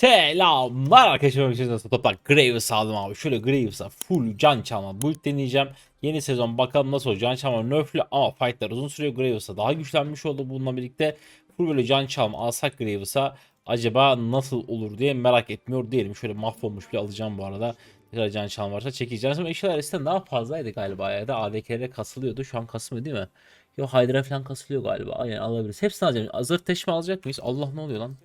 Selamlar arkadaşlar. Arkadaşlar toprak Graves aldım abi. Şöyle Graves'a full can çalma build deneyeceğim. Yeni sezon bakalım nasıl olacak. Can çalma nerflü ama fightlar uzun sürüyor. Graves'a daha güçlenmiş oldu bununla birlikte. Full böyle can çalma alsak Graves'a acaba nasıl olur diye merak etmiyor değilim. Şöyle mahvolmuş bir alacağım bu arada. Tekrar can çalma varsa çekeceğiz ama eşyalar eskiden daha fazlaydı galiba ya da ADK'de kasılıyordu. Şu an kasmıyor değil mi? Yok Hydra falan kasılıyor galiba. Aynen alabiliriz. Hepsini alacağım. Hazır teşme alacak mıyız? Allah ne oluyor lan?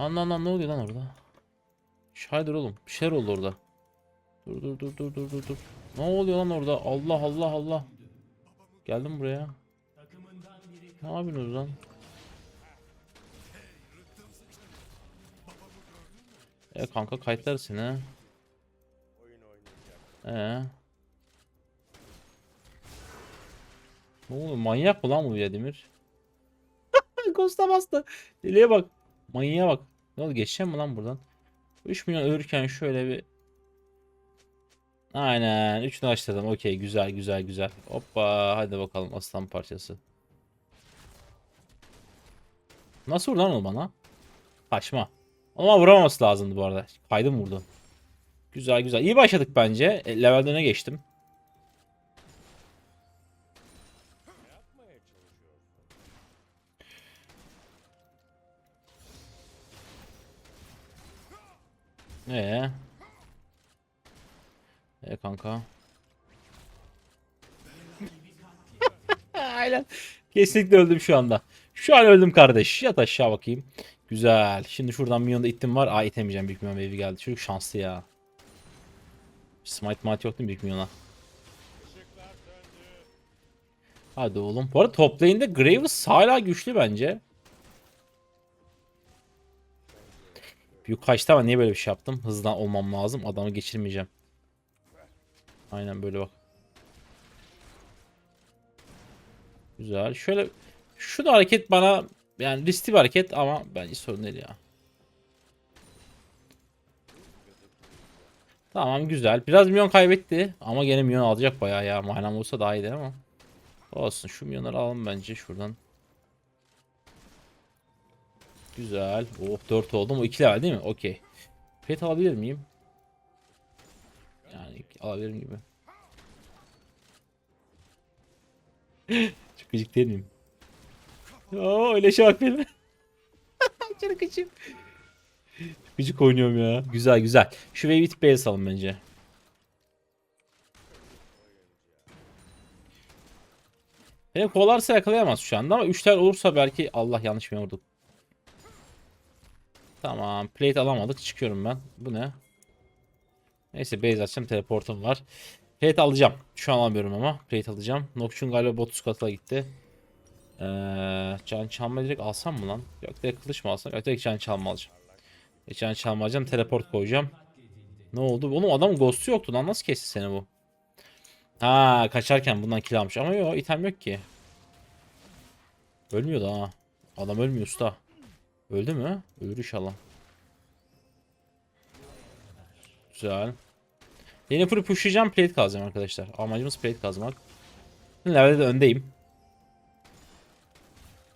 Lan lan ne oluyor lan orada? Şaydır oğlum. Bir şeyler oldu orada. Dur dur dur dur dur dur dur. Ne oluyor lan orada? Allah Allah Allah. Geldim buraya. Ne yapıyorsunuz lan? E kanka kayıtlar seni. ha. Ee. Ne oluyor? Manyak mı lan bu Vladimir? Ghost'a bastı. Deliye bak. Manyağa bak. Ne oldu geçeceğim mi lan buradan? 3 milyon ölürken şöyle bir Aynen 3'ünü açtırdım. Okey güzel güzel güzel. Hoppa hadi bakalım aslan parçası. Nasıl vurdu lan o bana? Kaçma. Ama vuramaması lazımdı bu arada. Kaydım vurdu. Güzel güzel. İyi başladık bence. E, levelden öne geçtim. Ee. Ee kanka. Aynen. Kesinlikle öldüm şu anda. Şu an öldüm kardeş. Yat aşağı bakayım. Güzel. Şimdi şuradan milyonda ittim var. Aa itemeyeceğim. Büyük milyon wave'i geldi. Çocuk şanslı ya. Smite mat yok değil mi büyük milyona? Hadi oğlum. Bu arada top lane'de Graves hala güçlü bence. Büyük kaçtı ama niye böyle bir şey yaptım? Hızdan olmam lazım. Adamı geçirmeyeceğim. Aynen böyle bak. Güzel. Şöyle şu da hareket bana yani riskli bir hareket ama bence sorun değil ya. Tamam güzel. Biraz milyon kaybetti ama gene milyon alacak bayağı ya. Manam olsa daha iyiydi ama. Olsun şu milyonları alalım bence şuradan. Güzel. Oh 4 oldu mu? 2 level değil mi? Okey. Pet alabilir miyim? Yani alabilirim gibi. Çok gıcık değil miyim? Oo öyle şey bak benim. Canı kıçım. Gıcık oynuyorum ya. Güzel güzel. Şu wave'i tip base alalım bence. Beni kovalarsa yakalayamaz şu anda ama 3'ler olursa belki Allah yanlış mı vurduk. Tamam. Plate alamadık. Çıkıyorum ben. Bu ne? Neyse base açacağım. Teleportum var. Plate alacağım. Şu an alamıyorum ama. Plate alacağım. Nocturne galiba bot katına gitti. Ee, can çalma direkt alsam mı lan? Yok direkt kılıç mı alsam? Yok direkt can çalma alacağım. E, can çalma alacağım. Teleport koyacağım. Ne oldu? Oğlum adam ghost'u yoktu lan. Nasıl kesti seni bu? Ha kaçarken bundan kill almış. Ama yok item yok ki. Ölmüyor da ha. Adam ölmüyor usta. Öldü mü? Ölür inşallah. Güzel. Yeni full pushlayacağım plate kazacağım arkadaşlar. Amacımız plate kazmak. Levelde de öndeyim.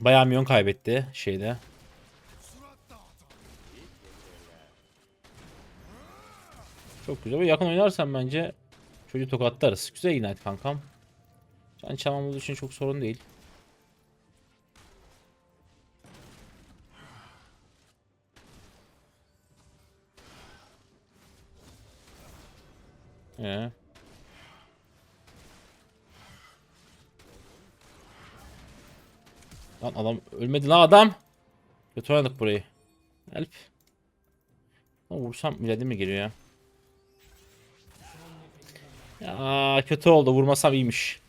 Bayağı milyon kaybetti şeyde. Çok güzel. Yakın oynarsan bence çocuğu tokatlarız. Güzel ignite kankam. Can çalmamız için çok sorun değil. Ee. Lan adam ölmedi lan adam. Kötü oynadık burayı. Help. Lan vursam miladi mi geliyor ya? Ya kötü oldu. Vurmasam iyiymiş.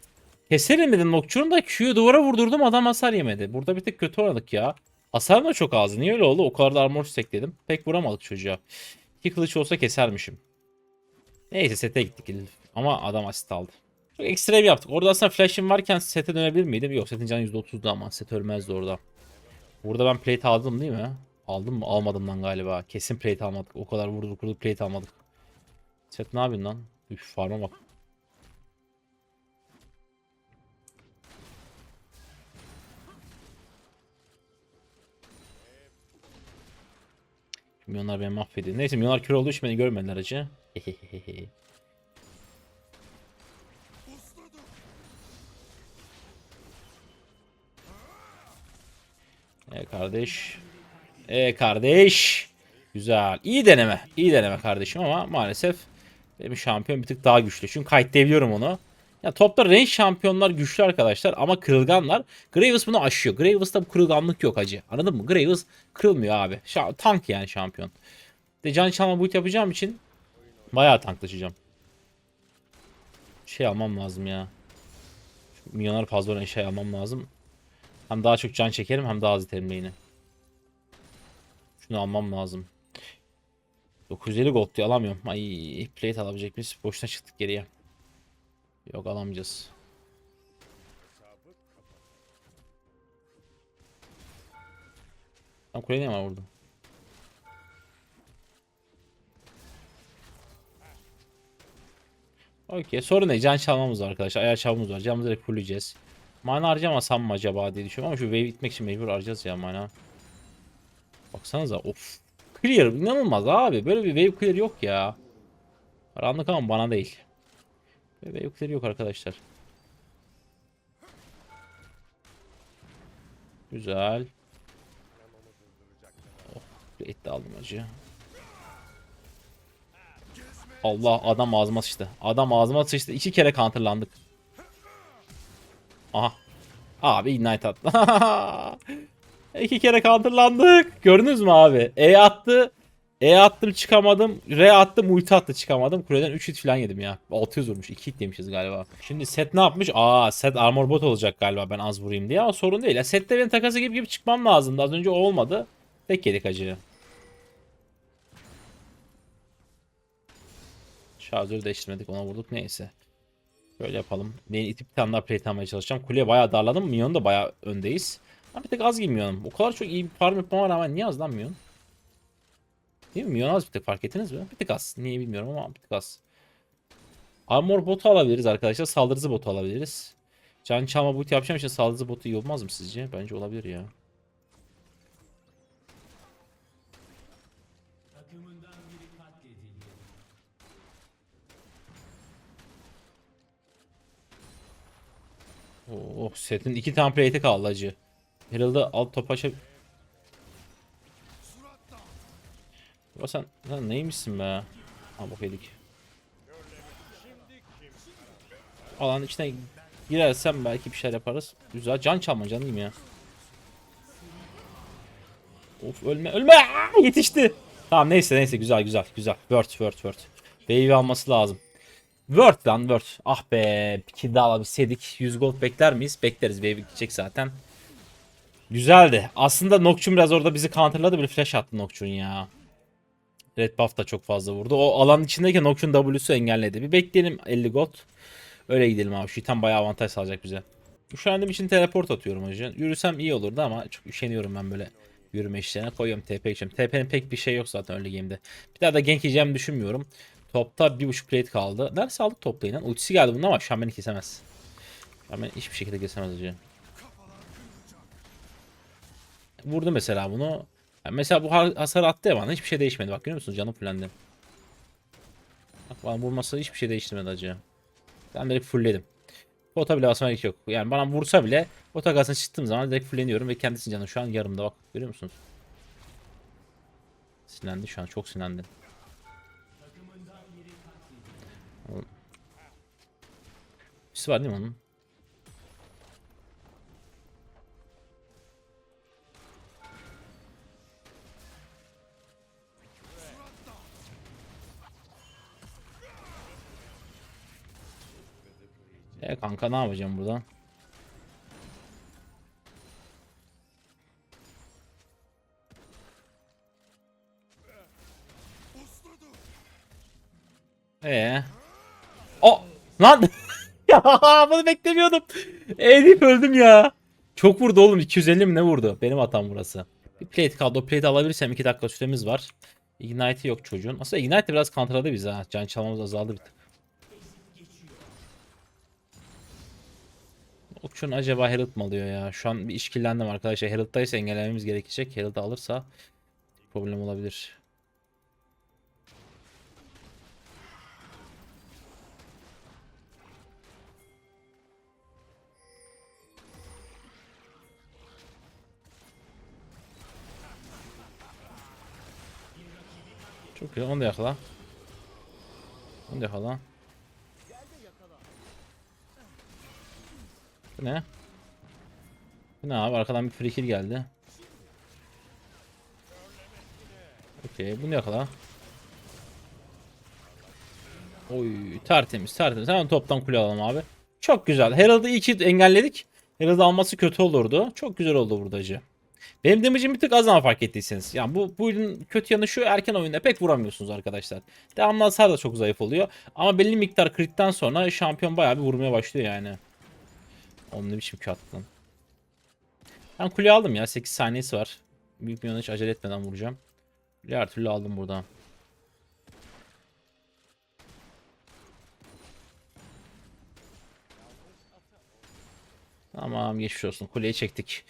Keserim dedim Nocturne'u da Q'yu duvara vurdurdum adam hasar yemedi. Burada bir tık kötü oynadık ya. Hasar da çok azdı. Niye öyle oldu? O kadar da armor stackledim. Pek vuramadık çocuğa. İki kılıç olsa kesermişim. Neyse sete gittik. Ama adam asist aldı. Çok ekstra bir yaptık. Orada aslında flash'im varken sete dönebilir miydim? Yok setin canı %30'du ama set ölmezdi orada. Burada ben plate aldım değil mi? Aldım mı? Almadım lan galiba. Kesin plate almadık. O kadar vurduk vurduk plate almadık. Set ne yapıyorsun lan? Üf farma bak. Milyonlar beni mahvediyor. Neyse milyonlar kör olduğu için beni görmediler acı. e kardeş. E kardeş. Güzel. İyi deneme. İyi deneme kardeşim ama maalesef benim şampiyon bir tık daha güçlü. Çünkü kayıtlayabiliyorum onu. Ya topta range şampiyonlar güçlü arkadaşlar ama kırılganlar. Graves bunu aşıyor. Graves'ta bu kırılganlık yok acı. Anladın mı? Graves kırılmıyor abi. Şa- tank yani şampiyon. De can çalma boot yapacağım için bayağı tanklaşacağım. Şey almam lazım ya. Şu milyonlar fazla şey almam lazım. Hem daha çok can çekerim hem daha az iterim lane'i. Şunu almam lazım. 950 gold diye alamıyorum. Ay plate alabilecek miyiz? Boşuna çıktık geriye. Yok alamayacağız. Tam kuleye ne var burada? Okey sorun değil can çalmamız var arkadaşlar. Ayar çalmamız var. Canımızı direkt fullleyeceğiz. Mana harcamasam mı acaba diye düşünüyorum ama şu wave itmek için mecbur harcayacağız ya mana. Baksanıza of. Clear inanılmaz abi. Böyle bir wave clear yok ya. Karanlık ama bana değil. Böyle wave clear yok arkadaşlar. Güzel. Oh et de aldım acı Allah adam ağzıma sıçtı. Adam ağzıma sıçtı. İki kere counterlandık. Aha. Abi ignite attı. İki kere counterlandık. Gördünüz mü abi? E attı. E attım çıkamadım. R attım ulti attı çıkamadım. Kuleden 3 hit falan yedim ya. 600 vurmuş. 2 hit yemişiz galiba. Şimdi set ne yapmış? Aa set armor bot olacak galiba ben az vurayım diye ama sorun değil. Ya sette benim takası gibi gibi çıkmam lazımdı. Az önce olmadı. Tek yedik acıyı. Şarjörü değiştirmedik ona vurduk neyse. Böyle yapalım. Ben itip bir tane daha plate almaya çalışacağım. Kuleye bayağı darladım. Minyon da bayağı öndeyiz. Ama bir tek az gibi Minyon'um. O kadar çok iyi bir farm yapmama rağmen niye az lan Minyon? Değil mi? Minyon az bir tek fark ettiniz mi? Bir tık az. Niye bilmiyorum ama bir tık az. Armor botu alabiliriz arkadaşlar. Saldırıcı botu alabiliriz. Can çalma boot yapacağım için saldırıcı botu iyi olmaz mı sizce? Bence olabilir ya. Oh setin iki tane plate'i kaldı acı. Herald'ı alt topaşa... Ya sen, sen neymişsin be? Ha bak. Alan içine girersem belki bir şeyler yaparız. Güzel can çalma canım ya. Of ölme ölme Aa, yetişti. Tamam neyse neyse güzel güzel güzel. Word word word. Wave alması lazım. Word lan Word. Ah be. Bir kill daha alabilseydik. 100 gold bekler miyiz? Bekleriz. Wave gidecek zaten. Güzeldi. Aslında Nocturne biraz orada bizi counterladı. Bir flash attı Nocturne ya. Red buff da çok fazla vurdu. O alanın içindeyken Nocturne W'su engelledi. Bir bekleyelim 50 gold. Öyle gidelim abi. Şu item bayağı avantaj sağlayacak bize. Üşendiğim için teleport atıyorum hocam. Yürüsem iyi olurdu ama çok üşeniyorum ben böyle yürüme işlerine. Koyuyorum TP geçiyorum. TP'nin pek bir şey yok zaten öyle game'de. Bir daha da gank yiyeceğimi düşünmüyorum. Topta bir buçuk plate kaldı. Nerede aldık toplayın? Ultisi geldi bunun ama şu an beni kesemez. Şu an beni hiçbir şekilde kesemez hocam. Vurdu mesela bunu. Yani mesela bu ha- hasar attı ya bana hiçbir şey değişmedi. Bak görüyor musunuz canım fullendi. Bak bana vurması hiçbir şey değiştirmedi acı. Ben direkt fullledim. Bota bile basmaya gerek yok. Yani bana vursa bile bota gazına çıktığım zaman direkt fulleniyorum ve kendisi canı şu an yarımda bak. Görüyor musunuz? Sinirlendi şu an çok sinirlendi. Üstü var değil mi onun? E kanka ne yapacağım burada? Ee. O lan ya bunu beklemiyordum. Edip öldüm ya. Çok vurdu oğlum 250 mi ne vurdu? Benim hatam burası. Bir plate kaldı. O plate alabilirsem 2 dakika süremiz var. Ignite yok çocuğun. Aslında Ignite biraz kontradı bize ha. Can çalmamız azaldı bir tık. Okçun acaba Herald mı alıyor ya? Şu an bir işkillendim arkadaşlar. Herald'daysa engellememiz gerekecek. Herald alırsa problem olabilir. Çok güzel. Onu da yakala. Onu da yakala. Bu ne? Bu ne abi? Arkadan bir free geldi. Okey. Bunu yakala. Oy tertemiz tertemiz. Hemen toptan kule alalım abi. Çok güzel. Herald'ı iyi ki engelledik. Herald'ı alması kötü olurdu. Çok güzel oldu burada acı. Benim damage'im bir tık az ama fark ettiyseniz. Yani bu, bu oyunun kötü yanı şu erken oyunda pek vuramıyorsunuz arkadaşlar. Devamlı hasar da çok zayıf oluyor. Ama belli miktar crit'ten sonra şampiyon bayağı bir vurmaya başlıyor yani. Onun ne biçim Q attı lan. Ben kule aldım ya. 8 saniyesi var. Büyük bir hiç acele etmeden vuracağım. Kuleyi her türlü aldım buradan. Tamam geçmiş olsun. Kuleyi çektik.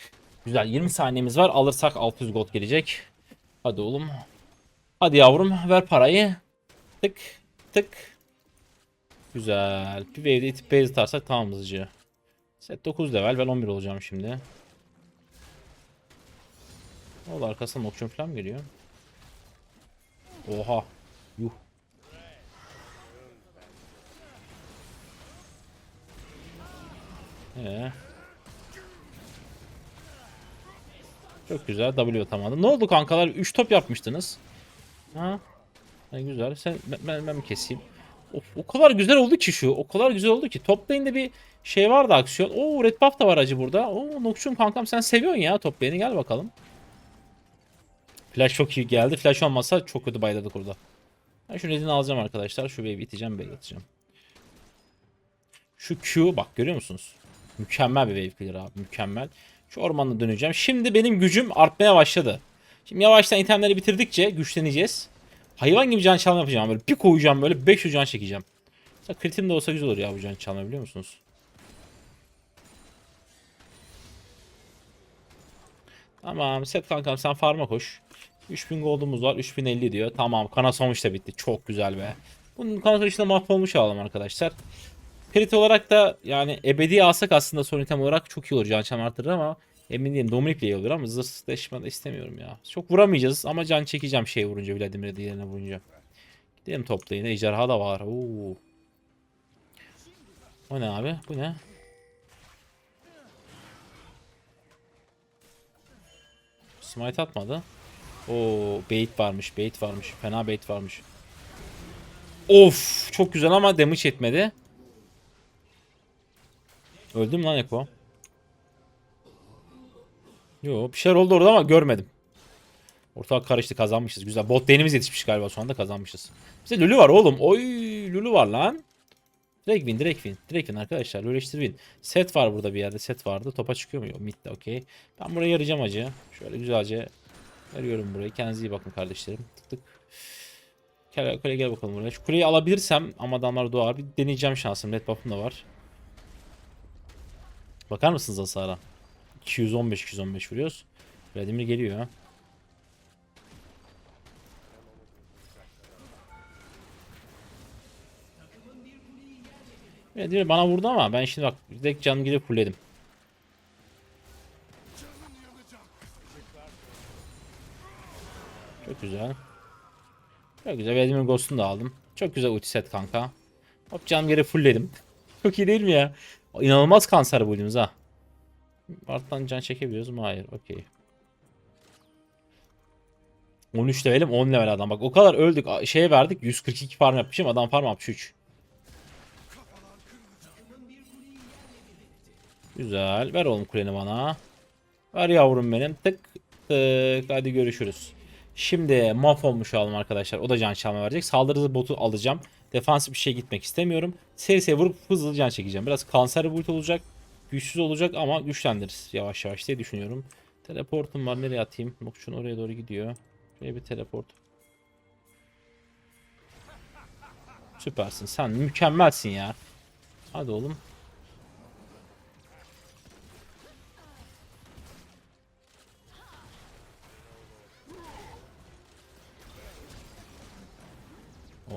Güzel 20 saniyemiz var. Alırsak 600 gold gelecek. Hadi oğlum. Hadi yavrum ver parayı. Tık tık. Güzel. Bir wave'de itip base atarsak tamam hızlıca. Set 9 level. Ben 11 olacağım şimdi. Ne oldu arkasından okçun falan geliyor? Oha. Yuh. Ee. Çok güzel W atamadım. Ne oldu kankalar? 3 top yapmıştınız. Ha? Ne güzel. Sen ben, ben, ben keseyim? Of, o kadar güzel oldu ki şu. O kadar güzel oldu ki. Top lane'de bir şey vardı aksiyon. Oo red buff da var acı burada. Oo Nokçum kankam sen seviyorsun ya top. Gel bakalım. Flash çok iyi geldi. Flash olmasa çok kötü bayladık orada. Ben şu redini alacağım arkadaşlar. Şu wave'i iteceğim. B'ye atacağım. Şu Q bak görüyor musunuz? Mükemmel bir wave clear abi. Mükemmel. Şu ormanda döneceğim. Şimdi benim gücüm artmaya başladı. Şimdi yavaştan itemleri bitirdikçe güçleneceğiz. Hayvan gibi can çalma yapacağım. Böyle bir koyacağım böyle 500 can çekeceğim. Mesela kritim de olsa güzel olur ya bu can çalma biliyor musunuz? Tamam set kankam sen farma koş. 3000 gold'umuz var 3050 diyor. Tamam kana sonuç bitti. Çok güzel be. Bunun kana sonuçta mahvolmuş alalım arkadaşlar. Crit olarak da yani ebedi alsak aslında son item olarak çok iyi olur. Can çam artırır ama emin değilim. Dominik'le iyi olur ama zırhsızleşme de istemiyorum ya. Çok vuramayacağız ama can çekeceğim şey vurunca Vladimir'e diğerine vurunca. Gidelim toplayın. Ejderha da var. Oo. O ne abi? Bu ne? Smite atmadı. Oo bait varmış, bait varmış. Fena bait varmış. Of, çok güzel ama damage etmedi. Öldüm lan Eko. Yo bir şeyler oldu orada ama görmedim. Ortalık karıştı kazanmışız. Güzel. Bot lane'imiz yetişmiş galiba anda kazanmışız. Bize Lulu var oğlum. Oy Lulu var lan. Direkt win, direkt win. Direkt win arkadaşlar. Lüleştir win. Set var burada bir yerde. Set vardı. Topa çıkıyor mu? Yok. Mid'de okey. Ben buraya yarayacağım acı. Şöyle güzelce yarıyorum burayı. Kendinize iyi bakın kardeşlerim. Tık tık. Gel, kule gel bakalım buraya. Şu kuleyi alabilirsem ama adamlar doğar. Bir deneyeceğim şansım. Red buff'ım da var. Bakar mısınız hasara? 215 215 vuruyoruz. Vladimir geliyor. Vladimir bana vurdu ama ben şimdi bak direkt canım gidip fullledim. Çok güzel. Çok güzel. Vladimir Ghost'unu da aldım. Çok güzel ulti set kanka. Hop canım geri fullledim. Çok iyi değil mi ya? İnanılmaz kanser bu ultimiz ha. Bart'tan can çekebiliyoruz mu? Hayır. Okey. 13 levelim 10 level adam. Bak o kadar öldük. Şeye verdik. 142 farm yapmışım. Adam farm 63. Güzel. Ver oğlum kuleni bana. Ver yavrum benim. Tık tık. Hadi görüşürüz. Şimdi mahvolmuş olalım arkadaşlar. O da can çalma verecek. Saldırı botu alacağım. Defansif bir şey gitmek istemiyorum. Seri seri vurup hızlı can çekeceğim. Biraz kanser boyut olacak. Güçsüz olacak ama güçlendiririz yavaş yavaş diye düşünüyorum. Teleportum var. Nereye atayım? Nokçun oraya doğru gidiyor. Şöyle bir teleport. Süpersin. Sen mükemmelsin ya. Hadi oğlum.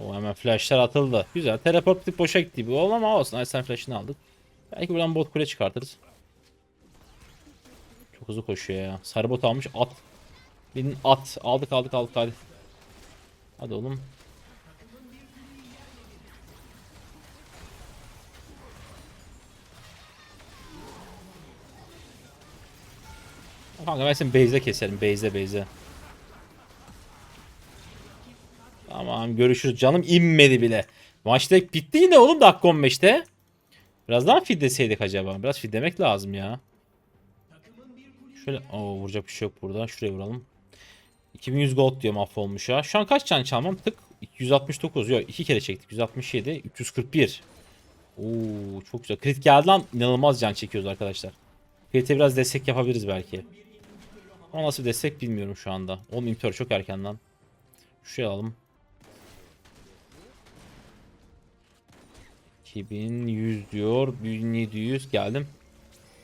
O hemen flashlar atıldı. Güzel. Teleport boşa gitti bu oldu ama olsun. Ay sen flash'ını aldık. Belki buradan bot kule çıkartırız. Çok hızlı koşuyor ya. Sarı bot almış at. Bin at. Aldık aldık aldık hadi. Hadi oğlum. Kanka ben seni base'de keserim. Base'de base'de. Tamam görüşürüz. Canım inmedi bile. Maçta bitti yine oğlum dakika 15'te. Biraz daha feedleseydik acaba. Biraz feedlemek lazım ya. Şöyle o vuracak bir şey yok burada. Şuraya vuralım. 2100 gold diyor mahvolmuş ya. Şu an kaç can çalmam? Tık 169. Yok iki kere çektik. 167, 341. Oo çok güzel. Crit geldi lan inanılmaz can çekiyoruz arkadaşlar. Crit'e biraz destek yapabiliriz belki. Ama nasıl destek bilmiyorum şu anda. Oğlum imitör çok erken lan. Şuraya alalım. 2100 diyor. 1700 geldim.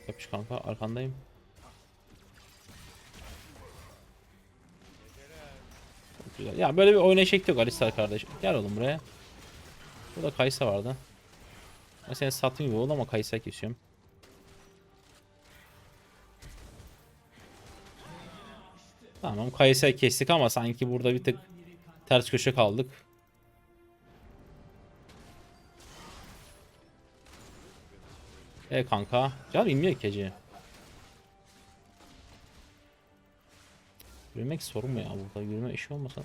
Yapış kanka arkandayım. Çok güzel. Ya böyle bir oynayacak yok Alistar kardeşim. Gel oğlum buraya. Burada Kaysa vardı. Ben seni sattım gibi oldu ama Kaysa kesiyorum. Tamam Kaysa kestik ama sanki burada bir tık ters köşe kaldık. E kanka. Can inmiyor ki Ece. Yürümek sorun mu ya burada? Yürüme işi olmasa.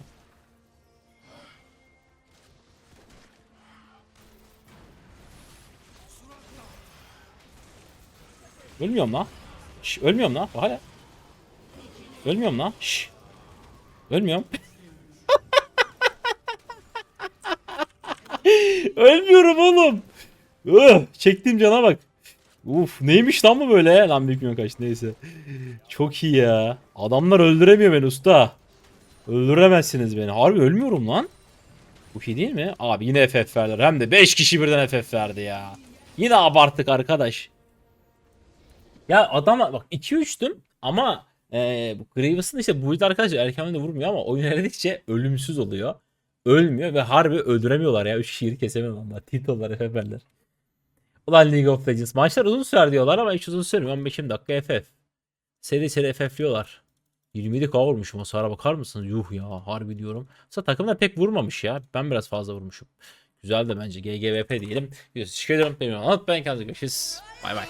Ölmüyorum lan. Şş, ölmüyorum lan. Hala. Ölmüyorum lan. Şş. Ölmüyorum. Ölmüyorum oğlum. Öh, çektiğim cana bak. Uf neymiş lan bu böyle? Lan bilmiyorum kaç neyse. Çok iyi ya. Adamlar öldüremiyor beni usta. Öldüremezsiniz beni. Harbi ölmüyorum lan. Bu iyi değil mi? Abi yine FF verdiler. Hem de 5 kişi birden FF verdi ya. Yine abarttık arkadaş. Ya adam bak 2-3'tüm ama e, bu Graves'ın işte build arkadaşlar erken de vurmuyor ama oyun ilerledikçe ölümsüz oluyor. Ölmüyor ve harbi öldüremiyorlar ya. 3 kişiyi kesemiyor onlar. Titolar FF'ler. Ulan League of Legends. Maçlar uzun sürer diyorlar ama hiç uzun sürmüyor. 15 dakika FF. Seri seri FF'liyorlar. 27 k vurmuşum o sıra bakar mısınız? Yuh ya harbi diyorum. Aslında takımda pek vurmamış ya. Ben biraz fazla vurmuşum. Güzel de bence GGVP diyelim. Teşekkür ederim. Unutmayın kendinize görüşürüz. Bay bay.